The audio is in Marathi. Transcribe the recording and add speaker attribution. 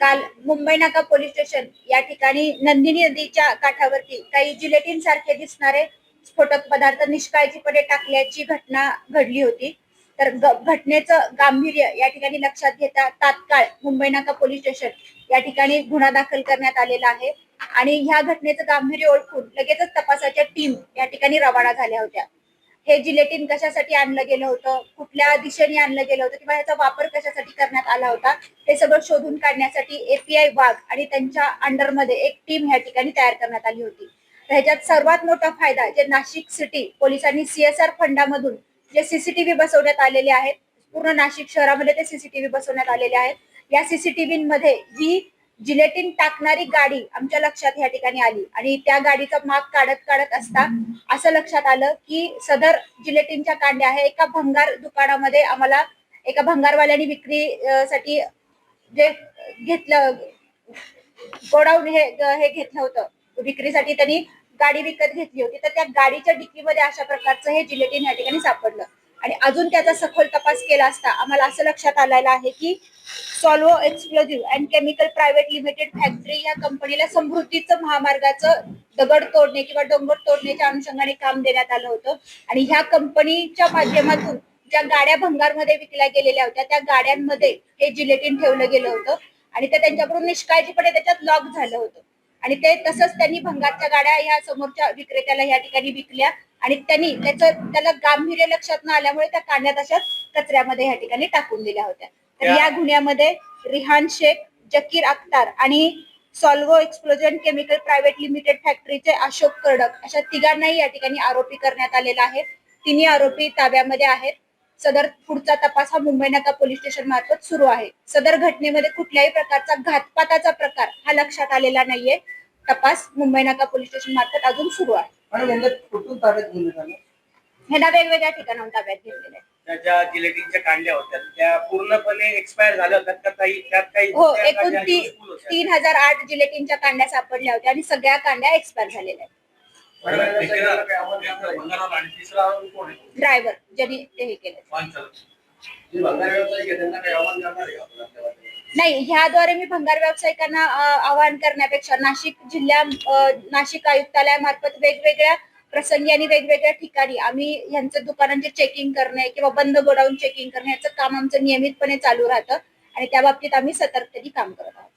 Speaker 1: काल मुंबई नाका पोलीस स्टेशन या ठिकाणी नंदिनी नदीच्या काठावरती काही जिलेटिन सारखे दिसणारे स्फोटक पदार्थ निष्काळजीपणे टाकल्याची घटना घडली होती. तर घटनेचं गांभीर्य या ठिकाणी लक्षात घेता तात्काळ मुंबई नाका पोलीस स्टेशन या ठिकाणी गुन्हा दाखल करण्यात आलेला आहे. आणि ह्या घटनेचं गांभीर्य ओळखून लगेचच तपासाच्या टीम या ठिकाणी रवाना झाल्या होत्या. हे जिलेटिन कशासाठी आणलं गेलं होतं? कुठल्या दिशेने आणलं गेलं होतं? किंवा याचा वापर कशासाठी करण्यात आला होता? हे सगळं शोधून काढण्यासाठी एपीआय वाघ आणि त्यांच्या अंडरमध्ये एक टीम या ठिकाणी तयार करण्यात आली होती. ह्याच्यात सर्वात मोठा फायदा जे नाशिक सिटी पोलिसांनी सीएसआर फंडामधून जे सीसीटीव्ही बसवण्यात आलेले आहेत पूर्ण नाशिक शहरामध्ये ते सीसीटीव्ही बसवण्यात आलेले आहेत. या सीसीटीव्ही मध्ये ही जिलेटिन टाकणारी गाडी आमच्या लक्षात या ठिकाणी आली. आणि त्या गाडीचा माग काढत काढत असता असं लक्षात आलं की सदर जिलेटिनच्या कांड्या हे एका भंगार दुकानामध्ये आम्हाला एका भंगारवाल्याने विक्री साठी जे घेतलं गोडाऊन हे हे घेतलं होतं. विक्रीसाठी त्यांनी गाडी विकत घेतली होती. तर त्या गाडीच्या डिक्कीमध्ये अशा प्रकारचं हे जिलेटिन या ठिकाणी सापडलं. आणि अजून त्याचा सखोल तपास केला असता आम्हाला असं लक्षात आलेलं आहे की Solvo explosive and chemical private limited factory या कंपनीला समृद्धीचं महामार्गाचं दगड तोडणे किंवा डोंगर तोडण्याच्या अनुषंगाने काम देण्यात आलं होतं. आणि ह्या कंपनीच्या माध्यमातून ज्या गाड्या भंगारमध्ये विकल्या गेलेल्या होत्या त्या गाड्यांमध्ये हे जिलेटिन ठेवलं गेलं होतं. आणि ते त्यांच्याकडून निष्काळजीपणे त्याच्यात लॉक झालं होतं. आणि ते तसंच त्यांनी भंगारच्या गाड्या ह्या समोरच्या विक्रेत्याला या ठिकाणी विकल्या आणि त्यांनी त्याचं त्याला गांभीर्य लक्षात न आल्यामुळे त्या कांड्या तशाच कचऱ्यामध्ये या ठिकाणी टाकून दिल्या होत्या. तर या गुन्ह्यामध्ये रिहान शेख जकीर अख्तार आणि Solvo explosion chemical private limited फॅक्टरीचे Ashok Kardak अशा तिघांनाही या ठिकाणी आरोपी करण्यात आलेला आहे. तिन्ही आरोपी ताब्यामध्ये आहेत. सदर पुढचा तपास हा मुंबई नाका पोलीस स्टेशन मार्फत सुरू आहे. सदर घटनेमध्ये कुठल्याही प्रकारचा घातपाताचा प्रकार हा लक्षात आलेला नाहीये. तपास मुंबई नाका पोलीस स्टेशन मार्फत अजून सुरू आहे.
Speaker 2: आणि यांना कुठून ताब्यात घेण्यात आलं?
Speaker 1: ह्यांना वेगवेगळ्या ठिकाणाहून ताब्यात घेतलेले आहे.
Speaker 3: त्या ज्या जिलेटिनच्या कांड्या होत्या त्या पूर्णपणे एक्सपायर झाल्या होत्या. का काही त्यात काही
Speaker 1: हो एकूण
Speaker 3: कांड्या
Speaker 1: ती
Speaker 3: useful होत्या?
Speaker 1: तीन हजार आठ जिलेटिनच्या कांड्या सापडल्या होत्या आणि सगळ्या कांड्या एक्सपायर झालेल्या आहेत. ड्रायव्हर ज्यांनी ते हे केलं? नाही ह्याद्वारे मी भंगार व्यावसायिकांना आवाहन करण्यापेक्षा नाशिक जिल्ह्या नाशिक आयुक्तालयामार्फत वेगवेगळ्या प्रसंगी आणि वेगवेगळ्या ठिकाणी आम्ही यांचं दुकानांचे चेकिंग करणे किंवा बंद गोडाऊन चेकिंग करणे याचं काम आमचं नियमितपणे चालू राहतं आणि त्या बाबतीत आम्ही सतर्कतेने काम करत आहोत.